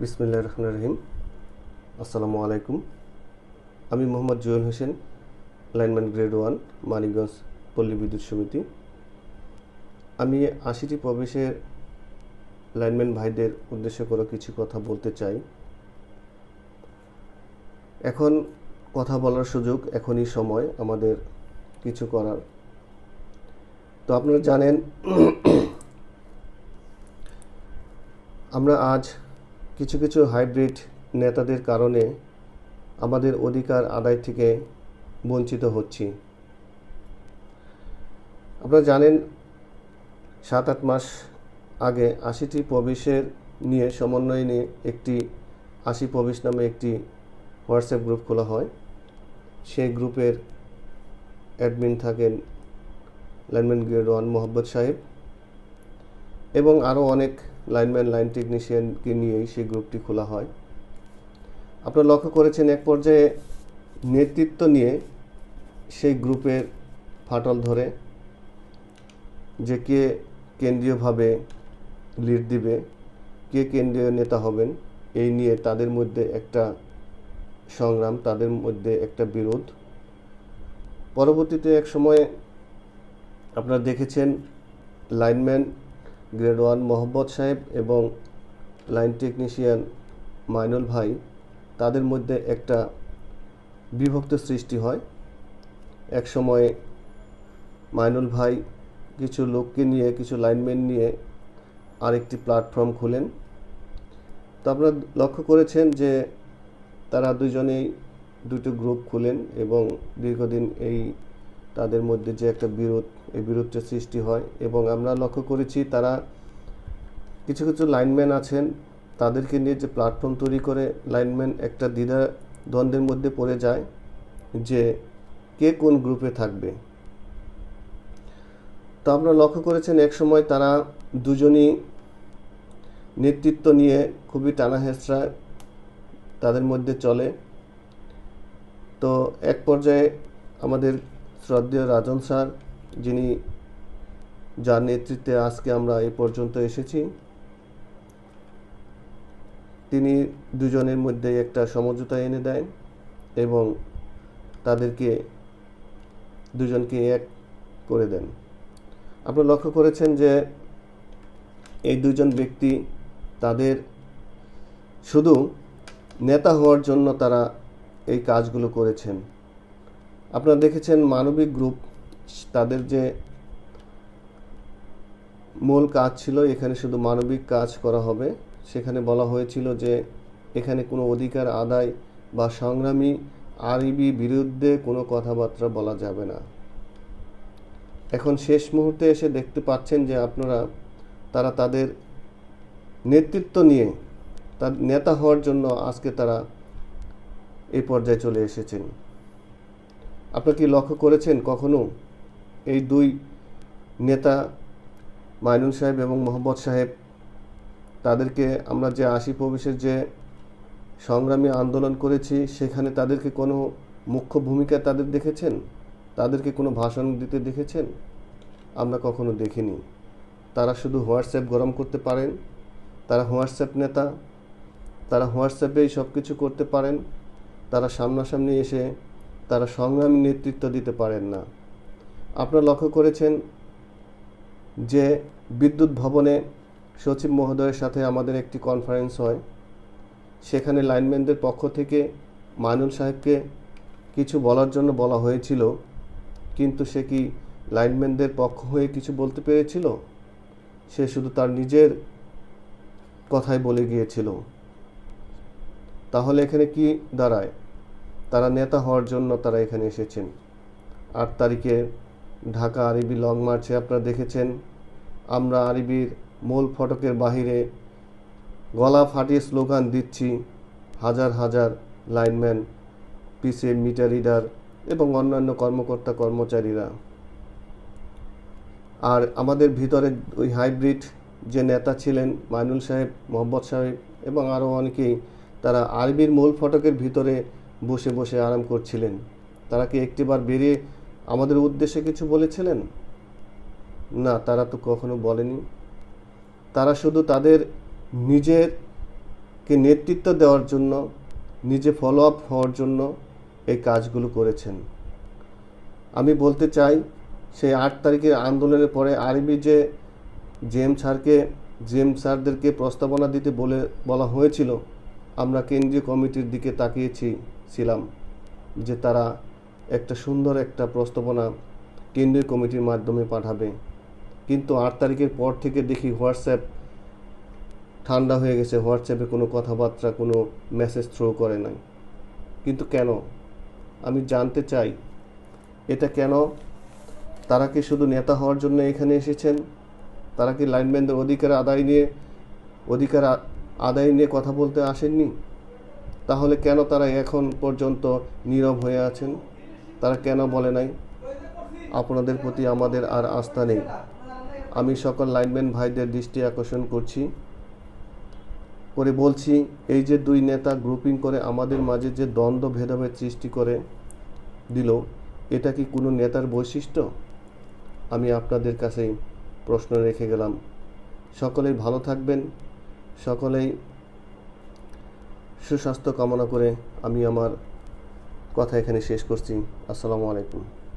বিসমিল্লাহ রহমান রহিম। আসসালামু আলাইকুম। আমি Mohammad Jewel Hossain, lineman grade one, Manikganj Palli Bidyut Samity. আমি আশিটি প্রবেশের লাইনম্যান ভাইদের উদ্দেশ্য করে কিছু কথা বলতে চাই। এখন কথা বলার সুযোগ, এখনই সময় আমাদের কিছু করার। তো আপনারা জানেন, আমরা আজ কিছু কিছু হাইব্রিড নেতাদের কারণে আমাদের অধিকার আদায় থেকে বঞ্চিত হচ্ছি। আপনারা জানেন, সাত আট মাস আগে আশিটি প্রবেশের নিয়ে সমন্বয় নিয়ে একটি আশি প্রবেশ নামে একটি হোয়াটসঅ্যাপ গ্রুপ খোলা হয়। সেই গ্রুপের অ্যাডমিন থাকেন লাইনম্যান গ্রেড ওয়ান মোহাম্মদ সাহেব এবং আরও অনেক লাইনম্যান, লাইন টেকনিশিয়ানকে নিয়েই সেই গ্রুপটি খোলা হয়। আপনারা লক্ষ্য করেছেন এক পর্যায়ে নেতৃত্ব নিয়ে সেই গ্রুপের ফাটল ধরে, যে কে কেন্দ্রীয়ভাবে লিড দিবে, কে কেন্দ্রীয় নেতা হবেন, এই নিয়ে তাদের মধ্যে একটা সংগ্রাম, তাদের মধ্যে একটা বিরোধ। পরবর্তীতে এক সময়ে আপনারা দেখেছেন লাইনম্যান গ্রেড ওয়ান মোহাম্মদ সাহেব এবং লাইন টেকনিশিয়ান মাইনুল ভাই, তাদের মধ্যে একটা বিভক্ত সৃষ্টি হয়। এক সময়ে মাইনুল ভাই কিছু লোককে নিয়ে, কিছু লাইনম্যান নিয়ে আরেকটি প্ল্যাটফর্ম খুলেন। তো আপনারা লক্ষ্য করেছেন যে তারা দুজনেই দুটো গ্রুপ খুলেন এবং দীর্ঘদিন এই তাদের মধ্যে যে একটা বিরোধ, এই বিরোধটা সৃষ্টি হয় এবং আমরা লক্ষ্য করেছি তারা কিছু কিছু লাইনম্যান আছেন, তাদেরকে নিয়ে যে প্ল্যাটফর্ম তৈরি করে লাইনম্যান একটা দ্বিধা দ্বন্দ্বের মধ্যে পড়ে যায় যে কে কোন গ্রুপে থাকবে। তো আপনারা লক্ষ্য করেছেন এক সময় তারা দুজনই নেতৃত্ব নিয়ে খুবই টানা হেঁচড়া তাদের মধ্যে চলে। তো এক পর্যায়ে আমাদের শ্রদ্ধেয় রাজন স্যার, যিনি যার নেতৃত্বে আজকে আমরা এই পর্যন্ত এসেছি, তিনি দুজনের মধ্যে একটা সমঝোতা এনে দেন এবং তাদেরকে দুজনকে এক করে দেন। আপনারা লক্ষ্য করেছেন যে এই দুজন ব্যক্তি তাদের শুধু নেতা হওয়ার জন্য তারা এই কাজগুলো করেছেন। আপনারা দেখেছেন মানবিক গ্রুপ, তাদের যে মূল কাজ ছিল, এখানে শুধু মানবিক কাজ করা হবে। সেখানে বলা হয়েছিল যে, এখানে কোনো অধিকার আদায় বা সংগ্রামী আরবি বিরুদ্ধে কোনো কথাবার্তা বলা যাবে না। এখন শেষ মুহূর্তে এসে দেখতে পাচ্ছেন যে, আপনারা, তারা তাদের নেতৃত্ব নিয়ে, তার নেতা হওয়ার জন্য আজকে তারা এই পর্যায়ে চলে এসেছেন। আপনারা কি লক্ষ্য করেছেন কখনো এই দুই নেতা মাইনুল সাহেব এবং মোহাম্মদ সাহেব, তাদেরকে আমরা যে আশি প্রবেশের যে সংগ্রামী আন্দোলন করেছি, সেখানে তাদেরকে কোনো মুখ্য ভূমিকা তাদের দেখেছেন? তাদেরকে কোনো ভাষণ দিতে দেখেছেন? আমরা কখনো দেখিনি। তারা শুধু হোয়াটসঅ্যাপ গরম করতে পারেন, তারা হোয়াটসঅ্যাপ নেতা, তারা হোয়াটসঅ্যাপেই সব কিছু করতে পারেন, তারা সামনাসামনি এসে তারা সংগ্রামী নেতৃত্ব দিতে পারেন না। আপনারা লক্ষ্য করেছেন যে বিদ্যুৎ ভবনে সচিব মহোদয়ের সাথে আমাদের একটি কনফারেন্স হয়। সেখানে লাইনম্যানদের পক্ষ থেকে মাইনুল সাহেবকে কিছু বলার জন্য বলা হয়েছিল। কিন্তু সে কি লাইনম্যানদের পক্ষ হয়ে কিছু বলতে পেরেছিল? সে শুধু তার নিজের কথাই বলে গিয়েছিল। তাহলে এখানে কি দাঁড়ায়? তারা নেতা হওয়ার জন্য তারা এখানে এসেছেন। আট তারিখে ঢাকা আরবি লং মার্চে আপনারা দেখেছেন, আমরা আরবির মূল ফটকের বাহিরে গলা ফাটিয়ে স্লোগান দিচ্ছি, হাজার হাজার লাইনম্যান, পিসে মিটার রিডার এবং অন্যান্য কর্মকর্তা কর্মচারীরা। আর আমাদের ভিতরে ওই হাইব্রিড যে নেতা ছিলেন মাইনুল সাহেব, মোহাম্মদ সাহেব এবং আরও অনেকেই, তারা আরবির মূল ফটকের ভিতরে বসে বসে আরাম করছিলেন। তারা কি একটিবার বেরিয়ে আমাদের উদ্দেশ্যে কিছু বলেছিলেন? না, তারা তো কখনো বলেনি। তারা শুধু তাদের নিজের কে নেতৃত্ব দেওয়ার জন্য, নিজে ফলো আপ হওয়ার জন্য এই কাজগুলো করেছেন। আমি বলতে চাই, সেই আট তারিখের আন্দোলনের পরে আরবি যে জেম স্যারকে জেম স্যারদেরকে প্রস্তাবনা দিতে বলে বলা হয়েছিল, আমরা কেন্দ্রীয় কমিটির দিকে তাকিয়েছি। ছিলাম যে তারা একটা সুন্দর একটা প্রস্তাবনা কেন্দ্রীয় কমিটির মাধ্যমে পাঠাবে। কিন্তু আট তারিখের পর থেকে দেখি হোয়াটসঅ্যাপ ঠান্ডা হয়ে গেছে, হোয়াটসঅ্যাপে কোনো কথাবার্তা, কোনো মেসেজ থ্রো করে নাই। কিন্তু কেন? আমি জানতে চাই, এটা কেন? তারা কি শুধু নেতা হওয়ার জন্য এখানে এসেছেন? তারা কি লাইনম্যানদের অধিকার আদায় নিয়ে, অধিকার আদায় নিয়ে কথা বলতে আসেননি? তাহলে কেন তারা এখন পর্যন্ত নীরব হয়ে আছেন? তারা কেন বলে নাই? আপনাদের প্রতি আমাদের আর আস্থা নেই। আমি সকল লাইনম্যান ভাইদের দৃষ্টি আকর্ষণ করছি, করে বলছি, এই যে দুই নেতা গ্রুপিং করে আমাদের মাঝে যে দ্বন্দ্ব, ভেদাভেদ সৃষ্টি করে দিল, এটা কি কোনো নেতার বৈশিষ্ট্য? আমি আপনাদের কাছেই প্রশ্ন রেখে গেলাম। সকলেই ভালো থাকবেন, সকলেই সুস্বাস্থ্য কামনা করে আমি আমার কথা এখানে শেষ করছি। আসসালামু আলাইকুম।